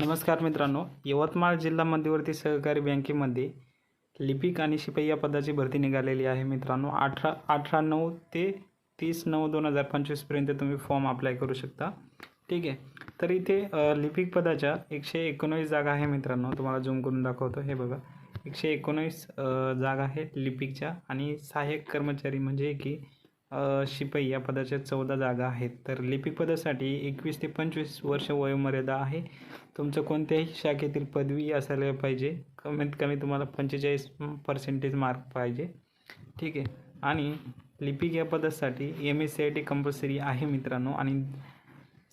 नमस्कार मित्रांनो यवतमाळ जिल्हा मध्यवर्ती सहकारी बँकेमध्ये लिपिक आणि शिपाई या पदाची भरती निघालेली आहे. मित्रांनो अठरा अठरा नऊ ते तीस नऊ दोन हजार पंचवीसपर्यंत तुम्ही फॉर्म अप्लाय करू शकता. ठीक आहे? तर इथे लिपिक पदाच्या एकशे एकोणवीस जागा आहे मित्रांनो. तुम्हाला झूम करून दाखवतो. हे बघा. एकशे एकोणवीस जागा आहेत लिपिकच्या आणि सहाय्यक कर्मचारी म्हणजे की शिपाई या पदाच्या चौदा जागा आहेत. तर लिपिक पदासाठी एकवीस ते पंचवीस वर्ष वयोमर्यादा आहे. तुमचं कोणत्याही शाखेतील पदवी असायला पाहिजे. कमीत कमी तुम्हाला पंचेचाळीस पर्सेंटेज मार्क पाहिजे. ठीक आहे. आणि लिपिक या पदासाठी M S C I T compulsory आहे मित्रांनो. आणि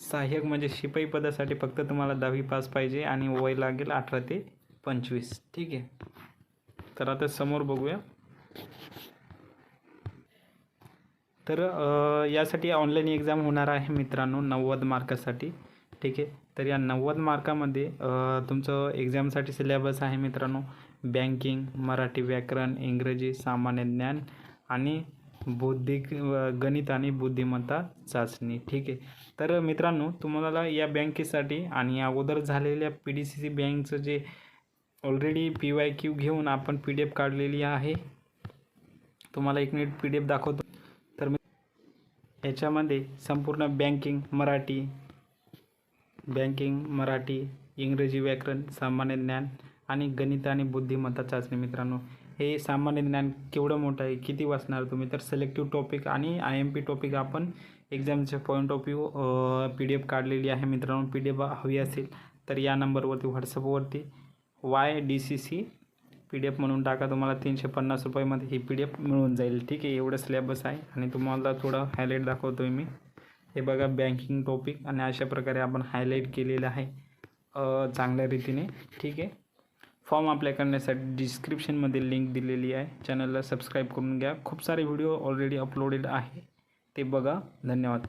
सहाय्यक म्हणजे शिपाई पदासाठी फक्त तुम्हाला दहावी पास पाहिजे आणि वय लागेल अठरा ते पंचवीस. ठीक आहे. तर आता समोर बघूया. तर यासाठी ऑनलाईन एक्झाम होणार आहे मित्रांनो नव्वद मार्कासाठी. ठीक आहे? तर या नव्वद मार्कामध्ये तुमचं एक्झामसाठी सिलेबस आहे मित्रांनो. बँकिंग मराठी व्याकरण इंग्रजी सामान्य ज्ञान आणि बौद्धिक गणित आणि बुद्धिमत्ता चाचणी. ठीक आहे? तर मित्रांनो तुम्हाला या बँकेसाठी आणि अगोदर झालेल्या पी डी सी सी बँकचं जे ऑलरेडी पी वाय क्यू घेऊन आपण पी डी एफ काढलेली आहे. तुम्हाला एक मिनिट पी डी एफ दाखवतो. याच्यामध्ये संपूर्ण बँकिंग मराठी बँकिंग मराठी इंग्रजी व्याकरण सामान्य ज्ञान आणि गणित आणि बुद्धिमत्ता चाचणी मित्रांनो हे सामान्य ज्ञान केवढं मोठं आहे किती वाचणार तुम्ही? तर सिलेक्टिव्ह टॉपिक आणि आय एम पी टॉपिक आपण एक्झामच्या point of view P D F काढलेली आहे मित्रांनो पी डी एफ हवी असेल तर या नंबरवरती व्हॉट्सअपवरती Y D C C P D F म्हणून टाका. तुम्हाला तीनशे पन्नास रुपयामध्ये ही पी डी एफ मिळून जाईल. ठीक आहे एवढं सिलेबस आहे. आणि तुम्हाला थोडं हायलाईट दाखवतो आहे मी. हे बघा बँकिंग टॉपिक आणि अशा प्रकारे आपण हायलाईट केलेलं आहे. चांगल्या रीतीने. ठीक आहे. फॉर्म अप्लाय करण्यासाठी डिस्क्रिप्शनमध्ये लिंक दिलेली आहे. चॅनलला सबस्क्राईब करून घ्या. खूप सारे व्हिडिओ ऑलरेडी अपलोडेड आहे. ते बघा. धन्यवाद.